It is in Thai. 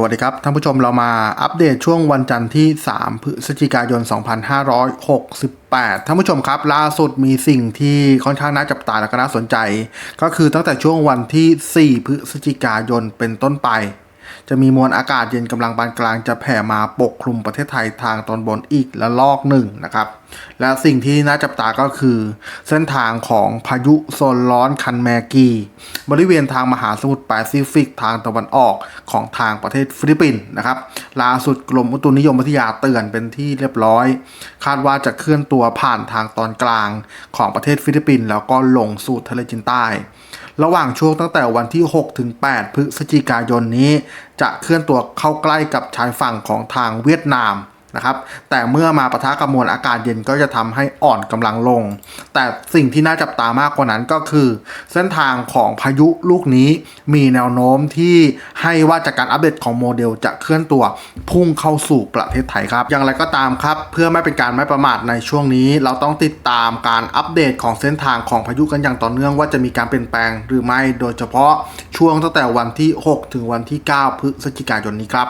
สวัสดีครับ ท่านผู้ชมเรามาอัปเดตช่วงวันจันทร์ที่ 3 พฤศจิกายน 2568 ท่านผู้ชมครับ ล่าสุดมีสิ่งที่ค่อนข้างน่าจับตาและก็น่าสนใจ ก็คือตั้งแต่ช่วงวันที่ 4 พฤศจิกายนเป็นต้นไป จะมีมวลอากาศเย็นกำลังปานกลางจะแผ่มาปกคลุมประเทศไทยทางตอนบนอีกละลอกหนึ่งนะครับและสิ่งที่น่าจับตาก็คือ เส้นทางของพายุโซนร้อนคันแมกี บริเวณทางมหาสมุทรแปซิฟิกทางตะวันออกของทางประเทศฟิลิปปินส์นะครับล่าสุดกรมอุตุนิยมวิทยาเตือนเป็นที่เรียบร้อย คาดว่าจะเคลื่อนตัวผ่านทางตอนกลางของประเทศฟิลิปปินส์แล้วก็ลงสู่ทะเลจีนใต้ ระหว่างช่วงตั้งแต่วันที่ 6 ถึง 8 พฤศจิกายนนี้ จะเคลื่อนตัวเข้าใกล้กับชายฝั่งของทางเวียดนาม นะครับ แต่เมื่อมาปะทะกับมวลอากาศเย็นก็จะทำให้อ่อนกำลังลง แต่สิ่งที่น่าจับตามากกว่านั้นก็คือ เส้นทางของพายุลูกนี้มีแนวโน้มที่ให้ว่าจากการอัปเดตของโมเดลจะเคลื่อนตัวพุ่งเข้าสู่ประเทศไทยครับ อย่างไรก็ตามครับ เพื่อไม่เป็นการไม่ประมาทในช่วงนี้ เราต้องติดตามการอัปเดตของเส้นทางของพายุกันอย่างต่อเนื่องว่าจะมีการเปลี่ยนแปลงหรือไม่ โดยเฉพาะช่วงตั้งแต่วันที่ 6 ถึงวันที่ 9 พฤศจิกายนนี้ครับ